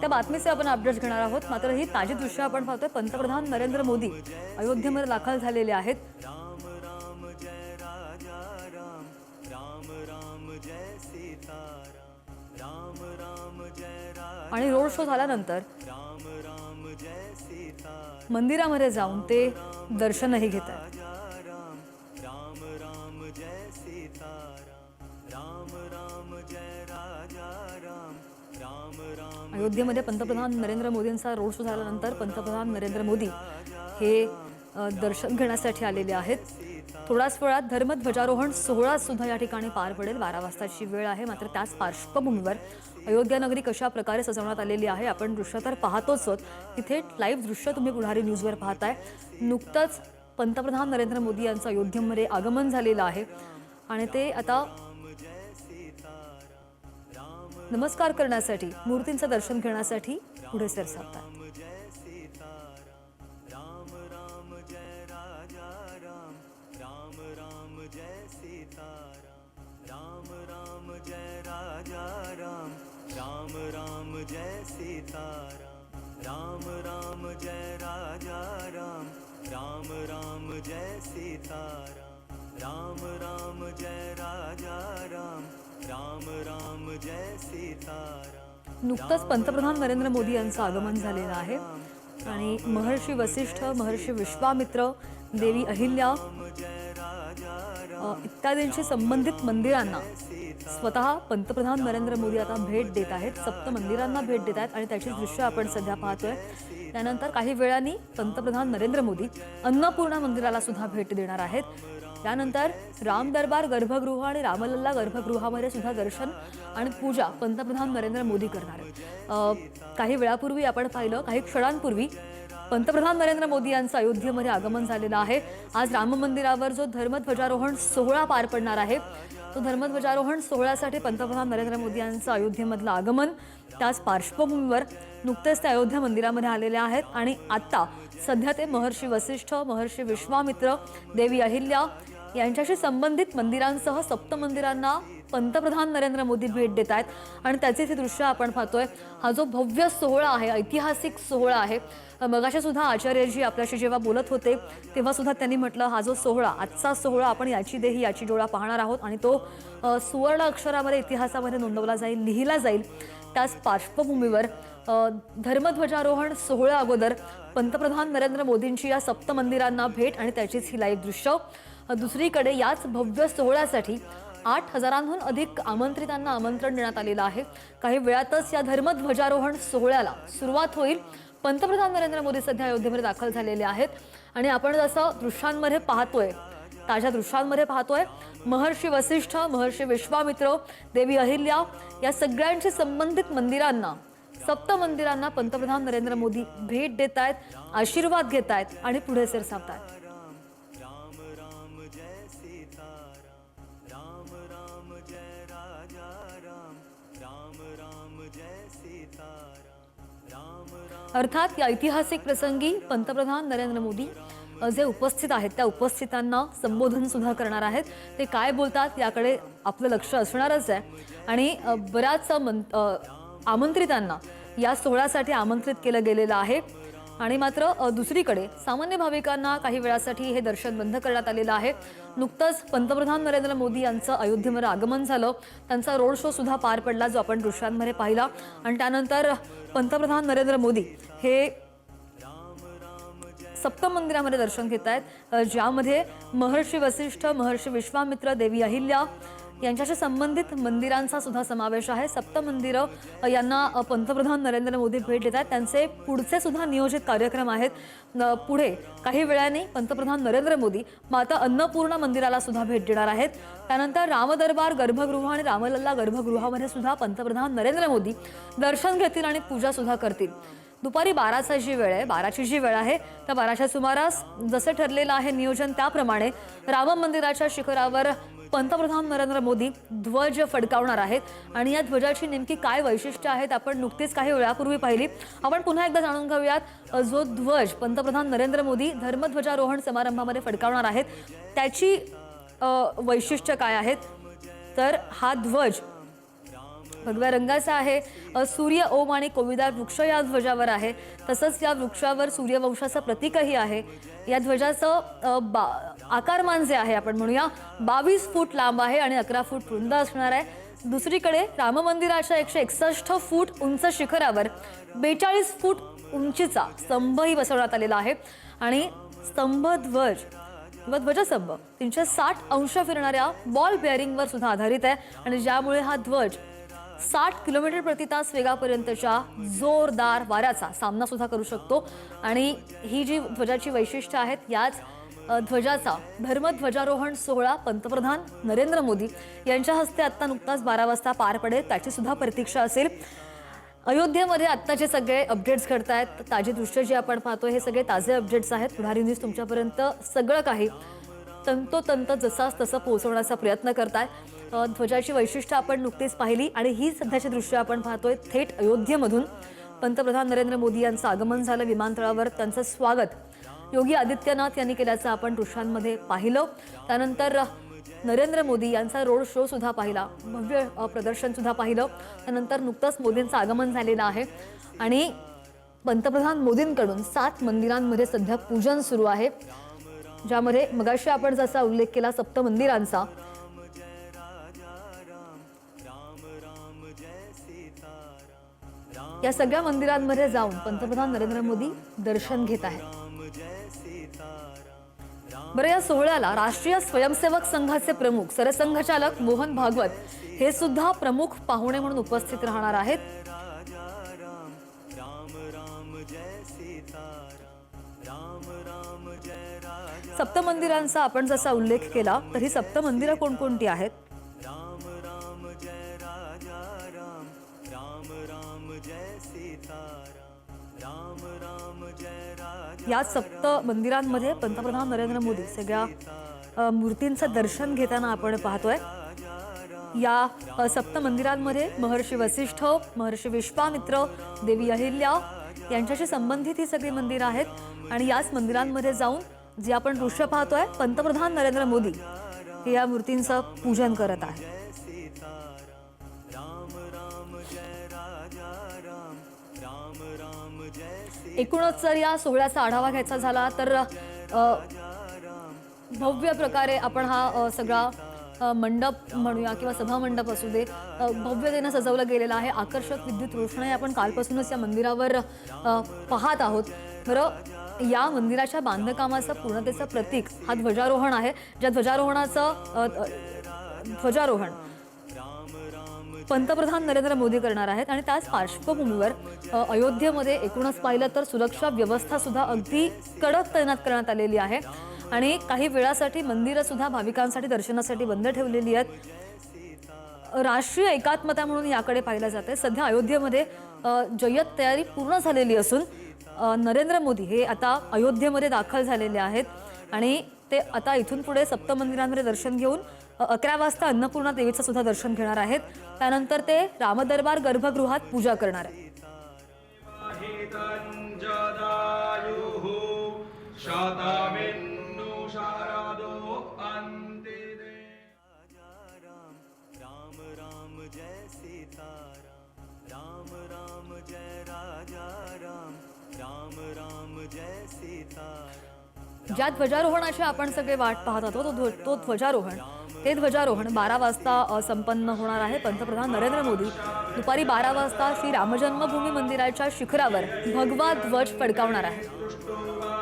त्या बातमीचे आपण अपडेट घेणार आहोत. मात्र ही ताजी दृश्य आपण पाहतोय. पंतप्रधान नरेंद्र मोदी अयोध्येमध्ये दाखल झालेले आहेत. आणि रोड शो झाल्यानंतर मंदिरामध्ये जाऊन ते दर्शनही घेत अयोध्येमध्ये पंतप्रधान नरेंद्र मोदींचा रोड शो झाल्यानंतर पंतप्रधान नरेंद्र मोदी हे दर्शन घेण्यासाठी आलेले आहेत. थोड्याच वेळात धर्मध्वजारोहण सोहळा सुद्धा या ठिकाणी पार पडेल. बारा वाजताची वेळ आहे मात्र त्याच पार्श्वभूमीवर अयोध्या नगरी कशा प्रकारे सजवण्यात आलेली आहे आपण दृश्य तर पाहतोच आहोत. तिथे लाईव्ह दृश्य तुम्ही पुढारी न्यूजवर पाहताय. नुकतंच पंतप्रधान नरेंद्र मोदी यांचं अयोध्येमध्ये आगमन झालेलं आहे. आणि ते आता नमस्कार करण्यासाठी मूर्तींचं दर्शन घेण्यासाठी पुढे सरसावतात राम राम जय सीताराम राम राम जय राजा राम राम राम जय सीताराम राम राम जय राजा राम राम, राम नुकतंच पंतप्रधान नरेंद्र मोदी यांचं आगमन झालेलं आहे. आणि महर्षी वसिष्ठ महर्षी विश्वामित्र देवी अहिल्या इत्यादींशी संबंधित मंदिरांना स्वतः पंतप्रधान नरेंद्र मोदी आता भेट देत आहेत सप्त मंदिरांना भेट देत आहेत आणि त्याची दृश्य आपण सध्या पाहतोय. त्यानंतर काही वेळांनी पंतप्रधान नरेंद्र मोदी अन्नपूर्णा मंदिराला सुद्धा भेट देणार आहेत. त्यानंतर राम दरबार गर्भगृह आणि रामलल्ला गर्भगृहामध्ये सुद्धा दर्शन आणि पूजा पंतप्रधान नरेंद्र मोदी करणार आहेत. काही वेळापूर्वी आपण पाहिलं काही क्षणांपूर्वी पंतप्रधान नरेंद्र मोदी यांचं अयोध्येमध्ये आगमन झालेलं आहे. आज राम मंदिरावर जो धर्मध्वजारोहण सोहळा पार पडणार आहे तो धर्मध्वजारोहण सोहळ्यासाठी पंतप्रधान नरेंद्र मोदी यांचं अयोध्येमधलं आगमन त्याच पार्श्वभूमीवर नुकतेच ते अयोध्या मंदिरामध्ये आलेले आहेत. आणि आत्ता सध्या ते महर्षी वसिष्ठ महर्षी विश्वामित्र देवी अहिल्या यांच्याशी संबंधित मंदिरांसह सप्त मंदिरांना पंतप्रधान नरेंद्र मोदी भेट देत आहेत. आणि त्याचे ते दृश्य आपण पाहतोय. हा जो भव्य सोहळा आहे ऐतिहासिक सोहळा आहे मगाशी सुद्धा आचार्यजी आपल्याशी जेव्हा बोलत होते तेव्हा सुद्धा त्यांनी म्हटलं हा जो सोहळा आजचा सोहळा आपण याची देही याची डोळा पाहणार आहोत. आणि तो सुवर्ण अक्षरामध्ये इतिहासामध्ये नोंदवला जाईल लिहिला जाईल. त्याच पार्श्वभूमीवर धर्मध्वजारोहण सोहळ्या अगोदर पंतप्रधान नरेंद्र मोदींची या सप्त मंदिरांना भेट आणि त्याचीच ही लाईव्ह दृश्य. दुसरीकडे याच भव्य सोहळ्यासाठी आठ हजारांहून अधिक आमंत्रितांना आमंत्रण देण्यात आलेलं आहे. काही वेळातच या धर्मध्वजारोहण सोहळ्याला सुरुवात होईल. पंतप्रधान नरेंद्र मोदी सध्या अयोध्येमध्ये दाखल झालेले आहेत. आणि आपण जसं दृश्यांमध्ये पाहतोय ताज्या दृश्यांमध्ये पाहतोय महर्षी वसिष्ठ महर्षी विश्वामित्र देवी अहिल्या या सगळ्यांशी संबंधित मंदिरांना सप्त मंदिरांना पंतप्रधान नरेंद्र मोदी भेट देत आहेत आशीर्वाद घेत आहेत आणि पुढे सरसावत आहेत अर्थात या ऐतिहासिक प्रसंगी पंतप्रधान नरेंद्र मोदी जे उपस्थित आहेत त्या उपस्थितांना संबोधन सुद्धा करणार आहेत. ते काय बोलतात याकडे आपलं लक्ष असणारच आहे. आणि अ, बऱ्याच मन आमंत्रितांना या सोहळ्यासाठी आमंत्रित केलं गेलेलं आहे. आणि मात्र दुसरीकडे सामान्य भाविकांना काही वेळासाठी हे दर्शन बंद करण्यात आलेलं आहे. नुकतंच पंतप्रधान नरेंद्र मोदी यांचं अयोध्येमध्ये आगमन झालं. त्यांचा रोड शो सुद्धा पार पडला जो आपण दृश्यांमध्ये पाहिला. आणि त्यानंतर पंतप्रधान नरेंद्र मोदी हे सप्तम मंदिरामध्ये दर्शन घेत आहेत ज्यामध्ये महर्षी वसिष्ठ महर्षी विश्वामित्र देवी अहिल्या यांच्याशी संबंधित मंदिरांचा सुद्धा समावेश आहे. सप्त मंदिरं यांना पंतप्रधान नरेंद्र मोदी भेट देत आहेत. त्यांचे पुढचे सुद्धा नियोजित कार्यक्रम आहेत. न- पुढे काही वेळाने पंतप्रधान नरेंद्र मोदी माता अन्नपूर्णा मंदिराला सुद्धा भेट देणार आहेत. त्यानंतर रामदरबार गर्भगृह आणि रामलल्ला गर्भगृहामध्ये सुद्धा पंतप्रधान नरेंद्र मोदी दर्शन घेतील आणि पूजा सुद्धा करतील. दुपारी बाराचा जी वेळ आहे बाराची जी वेळ आहे त्या बाराच्या सुमारास जसे ठरलेलं आहे नियोजन त्याप्रमाणे राम मंदिराच्या शिखरावर पंतप्रधान नरेंद्र मोदी ध्वज फडकावणार आहेत. आणि या ध्वजाची नेमकी काय वैशिष्ट्य आहेत आपण नुकतीच काही वेळापूर्वी पाहिली. आपण पुन्हा एकदा जाणून घेऊयात जो ध्वज पंतप्रधान नरेंद्र मोदी धर्मध्वजारोहण समारंभामध्ये फडकावणार आहेत त्याची वैशिष्ट्य काय आहेत? तर हा ध्वज भगव्या रंगाचा आहे. सूर्य ओम आणि कोविदार वृक्ष या ध्वजावर आहे. तसंच या वृक्षावर सूर्यवंशाचं प्रतीकही आहे. या ध्वजाचं बा आकारमान जे आहे आपण म्हणूया. बावीस फूट लांब आहे आणि अकरा फूट रुंद असणार आहे. दुसरीकडे राम मंदिराच्या एकशे एकसष्ट फूट उंच शिखरावर बेचाळीस फूट उंचीचा स्तंभही बसवण्यात आलेला आहे. आणि स्तंभध्वज व ध्वजस्तंभ तीनशे साठ अंश फिरणाऱ्या बॉल बेअरिंगवर सुद्धा आधारित आहे. आणि ज्यामुळे हा ध्वज साठ किलोमीटर प्रति तास वेगापर्यंतच्या जोरदार वाऱ्याचा सामना सुद्धा करू शकतो. आणि ही जी ध्वजाची वैशिष्ट्य आहेत याच ध्वजाचा धर्मध्वजारोहण सोहळा पंतप्रधान नरेंद्र मोदी यांच्या हस्ते आत्ता नुकताच बारा वाजता पार पडेल. त्याची सुद्धा प्रतीक्षा असेल. अयोध्येमध्ये आत्ता जे सगळे अपडेट्स घडत आहेत ताजे दृश्य जे आपण पाहतो हे सगळे ताजे अपडेट्स आहेत. पुढारी न्यूज तुमच्यापर्यंत सगळं काही तंतोतंत जसाच तसं पोहोचवण्याचा प्रयत्न करत आहे ध्वजाची वैशिष्ट्य आपण नुकतीच पाहिली आणि ही सध्याची दृश्य आपण पाहतोय थेट अयोध्येमधून. पंतप्रधान नरेंद्र मोदी यांचं आगमन झालं विमानतळावर त्यांचं स्वागत. योगी आदित्यनाथ यांनी केल्याचं आपण दृश्यांमध्ये पाहिलं. त्यानंतर नरेंद्र मोदी यांचा रोड शो सुद्धा पाहिला भव्य प्रदर्शन सुद्धा पाहिलं. त्यानंतर नुकतंच मोदींचं आगमन झालेलं आहे. आणि पंतप्रधान मोदींकडून सात मंदिरांमध्ये सध्या पूजन सुरू आहे. ज्यामध्ये मगाशी आपण जसा उल्लेख केला सप्त मंदिरांचा या सगळ्या मंदिरांमध्ये जाऊन पंतप्रधान नरेंद्र मोदी दर्शन घेत आहेत. बरं या सोहळ्याला राष्ट्रीय स्वयंसेवक संघाचे प्रमुख सरसंघचालक मोहन भागवत हे सुद्धा प्रमुख पाहुणे म्हणून उपस्थित राहणार आहेत. सप्त मंदिरांचा आपण जसा उल्लेख केला तर ही सप्त मंदिरं कोणकोणती आहेत? या सप्त मंदिरांमध्ये पंतप्रधान नरेंद्र मोदी सगळ्या मूर्तींचं दर्शन घेताना आपण पाहतोय. या सप्त मंदिरांमध्ये महर्षी वसिष्ठ महर्षी विश्वामित्र देवी अहिल्या यांच्याशी संबंधित ही सगळी मंदिरं आहेत. आणि याच मंदिरांमध्ये जाऊन जे आपण दृश्य पाहतोय पंतप्रधान नरेंद्र मोदी हे या मूर्तींचं पूजन करत आहेत. एकूणच जर या सोहळ्याचा आढावा घ्यायचा झाला तर भव्य प्रकारे आपण हा सगळा मंडप म्हणूया किंवा सभा मंडप असू दे भव्यतेनं सजवलं गेलेलं आहे. आकर्षक विद्युत रोषणाई आपण कालपासूनच या मंदिरावर पाहत आहोत. खरं या मंदिराच्या बांधकामाचं पूर्णतेचं प्रतीक हा ध्वजारोहण आहे. ज्या ध्वजारोहणाचं ध्वजारोहण पंतप्रधान नरेंद्र मोदी करणार आहेत आणि त्याच पार्श्वभूमीवर अयोध्येमध्ये एकूणच पाहिलं तर सुरक्षा व्यवस्था सुद्धा अगदी कडक तैनात करण्यात आलेली आहे. आणि काही वेळासाठी मंदिरं सुद्धा भाविकांसाठी दर्शनासाठी बंद ठेवलेली आहेत. राष्ट्रीय एकात्मता म्हणून याकडे पाहिलं जाते सध्या अयोध्येमध्ये जय्यत तयारी पूर्ण झालेली असून नरेंद्र मोदी हे आता अयोध्येमध्ये दाखल झालेले आहेत. आणि ते आता इथून पुढे सप्त मंदिरांमध्ये दर्शन घेऊन अकरा वाजता अन्नपूर्णा देवीचं सुद्धा दर्शन घेणार आहेत. त्यानंतर ते रामदरबार गर्भगृहात पूजा करणार आहे ज्या ध्वजारोहणाची आपण सगळे वाट पाहत आहोत तो ध्व- तो ध्वजारोहण. ते ध्वजारोहण बारा वाजता संपन्न होणार आहे. पंतप्रधान नरेंद्र मोदी दुपारी बारा वाजता श्री रामजन्मभूमी मंदिराच्या शिखरावर भगवा ध्वज फडकावणार आहे